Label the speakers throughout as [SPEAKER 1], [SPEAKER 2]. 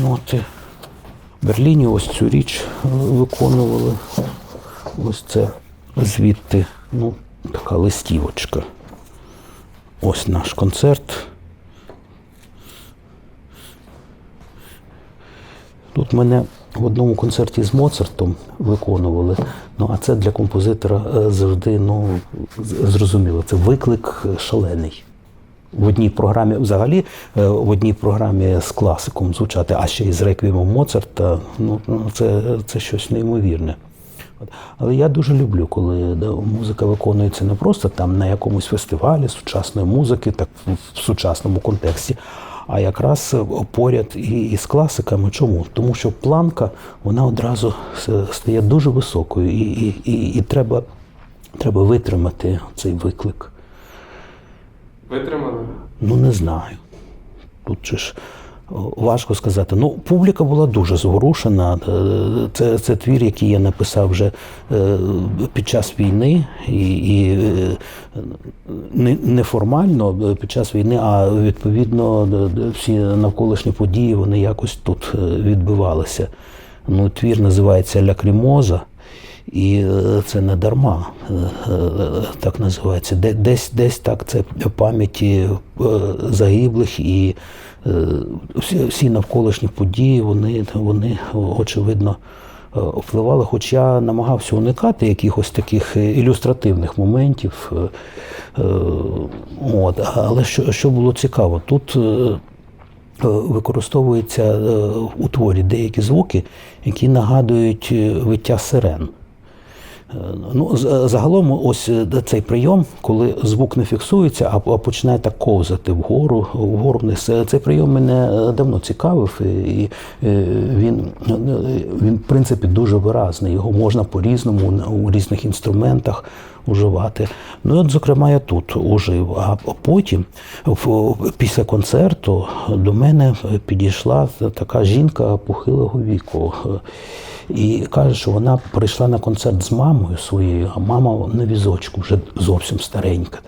[SPEAKER 1] ноти. В Берліні ось цю річ виконували. Ось це звідти, ну, така листівочка. Ось наш концерт. Тут мене в одному концерті з Моцартом виконували. Ну, а це для композитора е, завжди ну, зрозуміло. Це виклик шалений. В одній програмі, взагалі, е, в одній програмі з класиком звучати, а ще й з реквіємом Моцарта, ну, ну, це, це щось неймовірне. Але я дуже люблю, коли музика виконується не просто там на якомусь фестивалі сучасної музики, так в, сучасному контексті, а якраз поряд і, і з класиками. Чому? Тому що планка вона одразу стає дуже високою, і, і, і, і треба, треба витримати цей виклик.
[SPEAKER 2] Витримали?
[SPEAKER 1] Ну, не знаю. Тут ж важко сказати. Ну, публіка була дуже зворушена. Е, Це, це твір, який я написав вже е, під час війни, і, і е, не, формально під час війни, а відповідно всі навколишні події вони якось тут відбувалися. Ну, твір називається Лякрімоза. І е, це не дарма е, е, так називається. Десь, десь так це пам'яті загиблих і всі, всі навколишні події, вони, вони очевидно впливали. Хоч я намагався уникати якихось таких ілюстративних моментів. От. Але що, що було цікаво, тут. Використовуються у творі деякі звуки, які нагадують виття сирен. Ну, загалом, ось е, цей прийом, коли звук не фіксується, а починає так ковзати вгору, вгору вниз. Е, Цей прийом мене е, давно цікавив, і він, він, в принципі, дуже виразний. Його можна по-різному у різних інструментах уживати. Ну, от, зокрема, я тут ужив. А потім, після концерту, до мене підійшла така жінка похилого віку. І каже, що вона прийшла на концерт з мамою своєю, а мама на візочку вже зовсім старенька.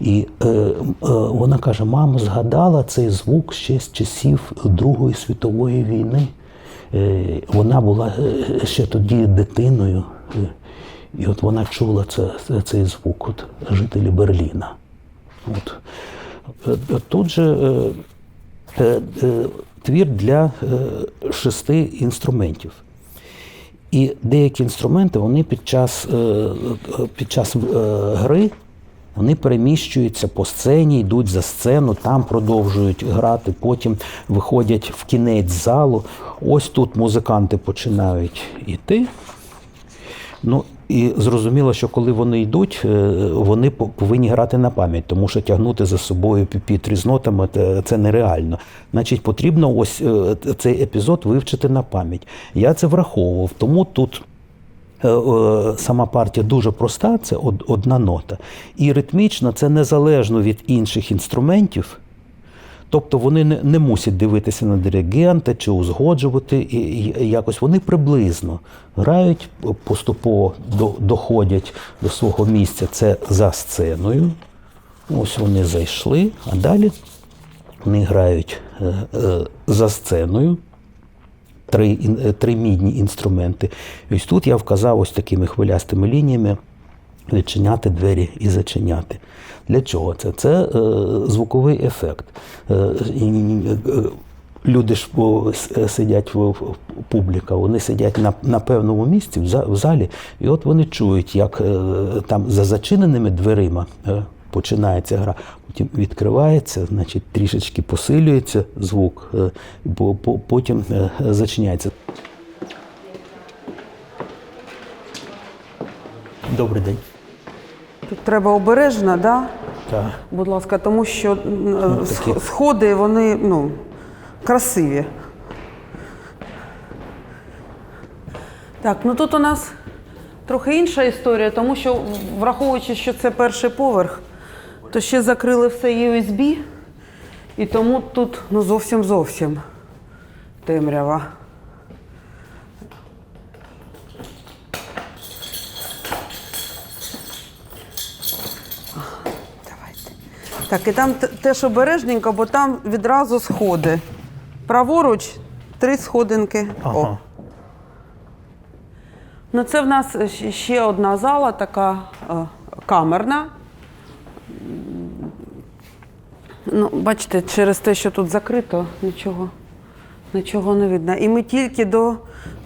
[SPEAKER 1] І е, е, вона каже: мама згадала цей звук ще з часів Другої світової війни. Е, вона була е, ще тоді дитиною. Е, І от вона чула це, це- цей звук, от жителі Берліна. От. Е, Тут же е, е, е, твір для шести інструментів. І деякі інструменти вони під час, е, е, під час е, гри вони переміщуються по сцені, йдуть за сцену, там продовжують грати, потім виходять в кінець залу. Ось тут музиканти починають йти. Ну і зрозуміло, що коли вони йдуть, е, вони по- повинні грати на пам'ять, тому що тягнути за собою піпітрі з нотами те- це нереально. Значить, потрібно ось е, цей епізод вивчити на пам'ять. Я це враховував, тому тут. е, Сама партія дуже проста, це одна нота. І ритмічно це незалежно від інших інструментів. Тобто вони не, не мусять дивитися на диригента чи узгоджувати і, і якось вони приблизно грають, поступово до, доходять до свого місця. Це за сценою. Ось вони зайшли, а далі вони грають е, е, за сценою. Три, е, три мідні інструменти. Ось тут я вказав ось такими хвилястими лініями відчиняти двері і зачиняти. Для чого це? Це е, звуковий ефект. Е, е, люди ж сидять в, публіка, вони сидять на, на певному місці в, за- в залі, і от вони чують, як е, там за зачиненими дверима. е, Починається гра, потім відкривається, значить трішечки посилюється звук, е, бо по- потім е, зачиняється. Добрий день.
[SPEAKER 3] Тут треба обережно, да?
[SPEAKER 1] Так.
[SPEAKER 3] будь ласка, тому що
[SPEAKER 1] Ну, такі.
[SPEAKER 3] сходи вони ну, красиві. Так, ну тут у нас трохи інша історія, тому що, враховуючи, що це перший поверх, то ще закрили все USB, і тому тут ну, зовсім зовсім темрява. Так, і там теж обережненько, бо там відразу сходи. Праворуч три сходинки. О. Ну, це в нас ще- одна зала, така е, камерна. Ну, бачите, через те, що тут закрито, нічого, нічого не видно. І ми тільки до,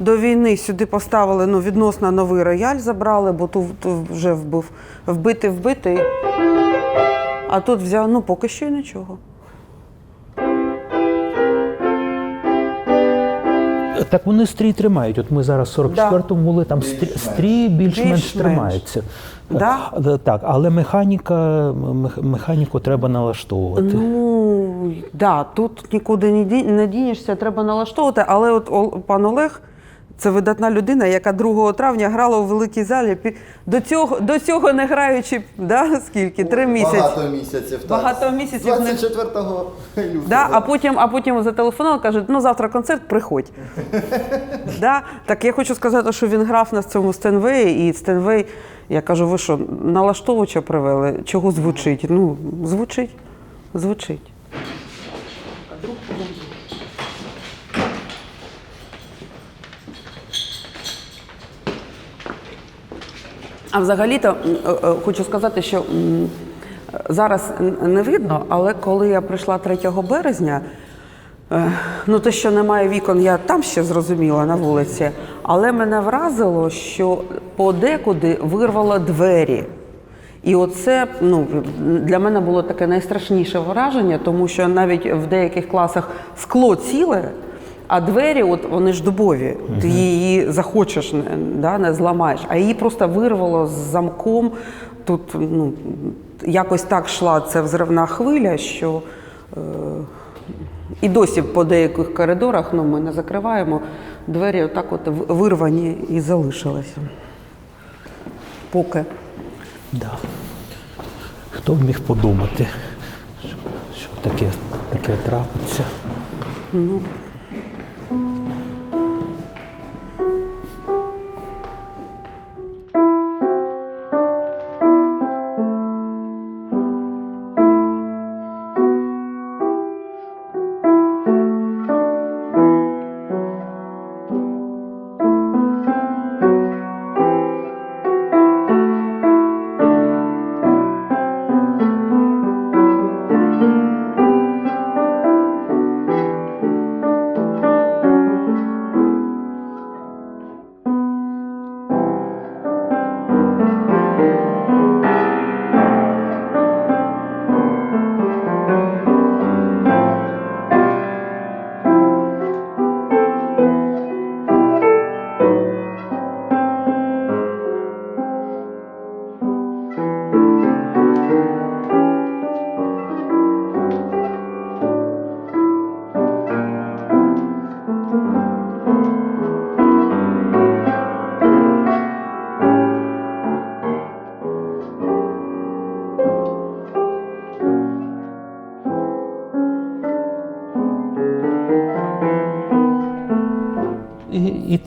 [SPEAKER 3] до війни сюди поставили ну, відносно новий рояль, забрали, бо тут, вже вбив, вбитий вбитий. А тут взяв, ну поки що й нічого.
[SPEAKER 1] Так вони стрій тримають. От ми зараз в 44-му були, там стрій, стрій більш-менш
[SPEAKER 3] Більш-менш.
[SPEAKER 1] тримається.
[SPEAKER 3] Да?
[SPEAKER 1] Е, Так, але механіка, механіку треба налаштовувати.
[SPEAKER 3] Ну, да, тут нікуди не ді- дінешся, треба налаштовувати. Але от пан Олег це видатна людина, яка 2 травня грала у великій залі. До цього, до цього не граючи, да, скільки? Три місяці.
[SPEAKER 4] Багато місяців. так.
[SPEAKER 3] Багато місяців
[SPEAKER 4] 24 лютого.
[SPEAKER 3] Да, а потім, а потім зателефонував, каже, ну завтра концерт, приходь. да? Так я хочу сказати, що він грав на цьому Стенвеї, і Стенвей, я кажу, ви що, налаштовувача привели? Чого звучить? Ну, звучить, звучить. А взагалі-то е, е, хочу сказати, що зараз не видно, але коли я прийшла 3 березня, е, ну те, що немає вікон, я там ще зрозуміла на вулиці, але мене вразило, що подекуди вирвало двері. І оце ну, для мене було таке найстрашніше враження, тому що навіть в деяких класах скло ціле, а двері, от вони ж дубові, ти її захочеш, не- да, не зламаєш, а її просто вирвало з замком. Тут ну, якось так йшла ця взривна хвиля, що е, і досі по деяких коридорах ну, ми не закриваємо, двері отак от вирвані і залишилися. Поки.
[SPEAKER 1] Да. Хто б міг подумати, що, що таке, таке трапиться? і,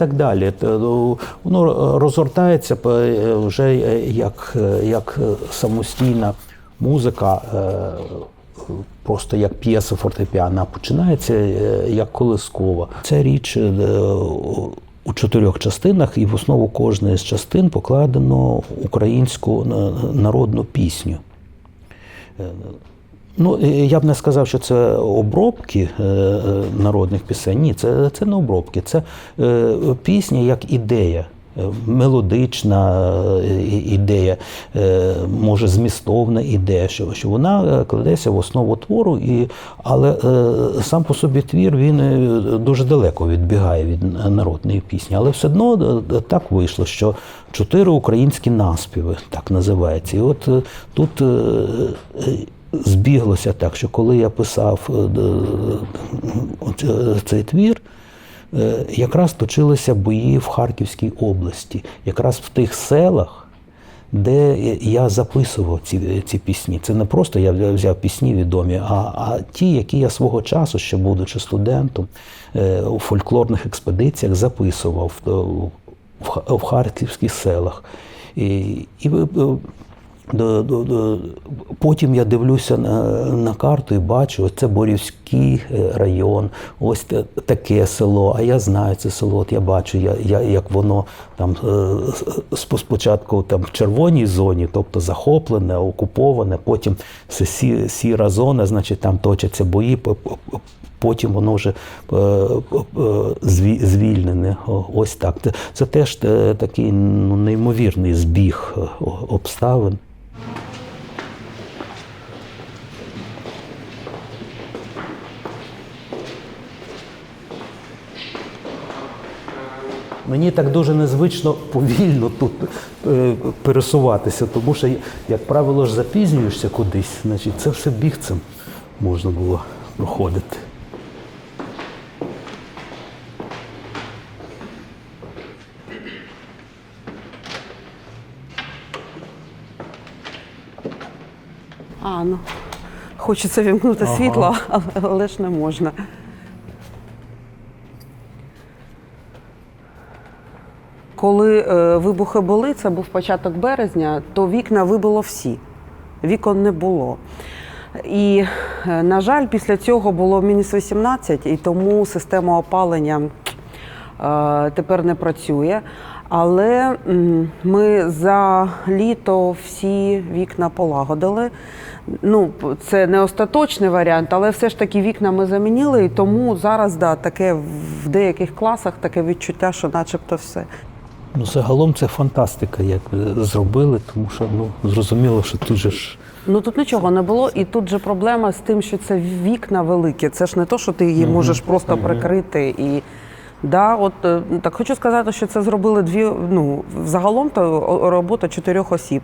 [SPEAKER 1] так далі. Ну, Воно розгортається е, вже е, як, е, як е, самостійна музика, е, просто як п'єса фортепіано, а починається е, як колискова. Це річ е, у чотирьох частинах, і в основу кожної з частин покладено українську е, народну пісню. Ну, е, я б не сказав, що це обробки е, е, народних пісень. Ні, це, це не обробки, це пісня як ідея. Мелодична ідея, може змістовна ідея, що, що вона кладеться в основу твору, і, але сам по собі твір він дуже далеко відбігає від народної пісні. Але все одно так вийшло, що чотири українські наспіви, так називається. І от тут збіглося так, що коли я писав е, цей твір, е, якраз точилися бої в Харківській області, якраз в тих селах, де я записував ці, ці пісні. Це не просто я взяв- пісні відомі, а, а ті, які я свого часу, ще будучи студентом, е, у фольклорних експедиціях записував е, в, в харківських селах. І, і Потім я дивлюся на, карту і бачу, це Борівський е, район, ось таке село. А я знаю це село. От я бачу, я, я, як воно там е, спочатку там в червоній зоні, тобто захоплене, окуповане, потім сі, сіра зона, значить там точаться бої. по- по- по- Потім воно вже е, звільнене. Ось так. Це, теж такий ну, неймовірний збіг обставин. Мені так дуже незвично повільно тут е, пересуватися, тому що, як правило, ж запізнюєшся кудись, значить це все бігцем можна було проходити.
[SPEAKER 3] А, ну, хочеться вімкнути світло, але, але ж не можна. Коли е, вибухи були, це був початок березня, то вікна вибило всі. Вікон не було. І, е, на жаль, після цього було мінус 18, і тому система опалення е, тепер не працює. Але ми за літо всі вікна полагодили. Ну, це не остаточний варіант, але все ж таки вікна ми замінили, і тому зараз да, таке в деяких класах таке відчуття, що начебто все.
[SPEAKER 1] Ну, загалом це фантастика, як зробили, тому що ну, зрозуміло, що тут же ж
[SPEAKER 3] Ну тут нічого не було, і тут же проблема з тим, що це вікна великі. Це ж не то, що ти її можеш просто прикрити. І да, от е, так хочу сказати, що це зробили дві. Ну загалом то робота чотирьох осіб.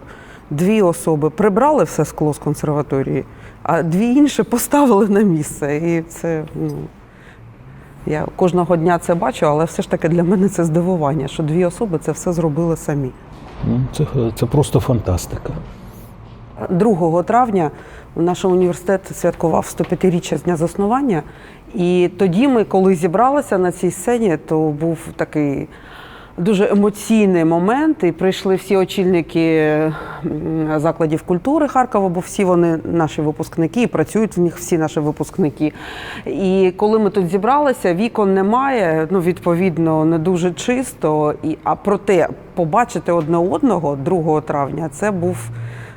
[SPEAKER 3] Дві особи прибрали все скло з консерваторії, а дві інші поставили на місце. І це ну. Я кожного дня це бачу, але все ж таки для мене це здивування, що дві особи це все зробили самі.
[SPEAKER 1] ну, це, це просто фантастика.
[SPEAKER 3] 2 травня наш університет святкував 105-річчя з дня заснування. І тоді ми, коли зібралися на цій сцені, то був такий дуже емоційний момент. І прийшли всі очільники закладів культури Харкова, бо всі вони наші випускники, і працюють в них всі наші випускники. І коли ми тут зібралися, вікон немає, ну відповідно, не дуже чисто. І, а проте побачити одне одного 2 травня це був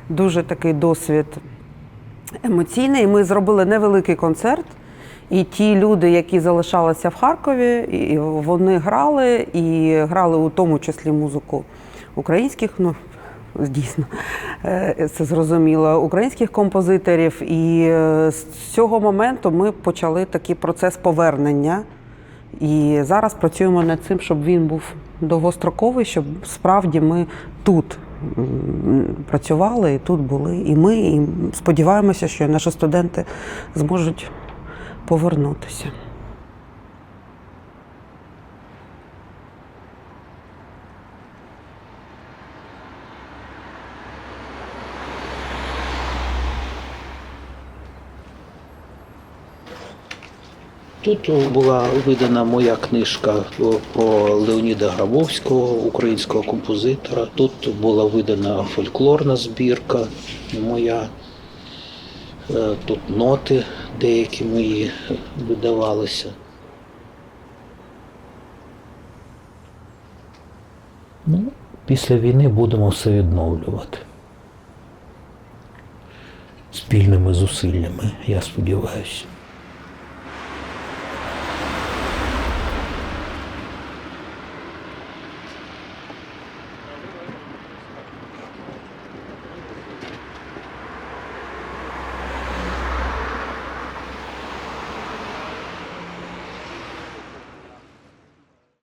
[SPEAKER 3] дуже такий досвід емоційний. Ми зробили невеликий концерт. І ті люди, які залишалися в Харкові, і вони грали і грали у тому числі музику українських, ну дійсно е, це зрозуміло, українських композиторів. І е, з цього моменту ми почали такий процес повернення. І зараз працюємо над цим, щоб він був довгостроковий, щоб справді ми тут працювали і тут були. І ми і сподіваємося, що наші студенти зможуть повернутися.
[SPEAKER 1] Тут була видана моя книжка про Леоніда Грабовського, українського композитора. Тут була видана фольклорна збірка моя. Е, Тут ноти деякі мої видавалися. Ну, після війни будемо все відновлювати. Спільними зусиллями, я сподіваюся.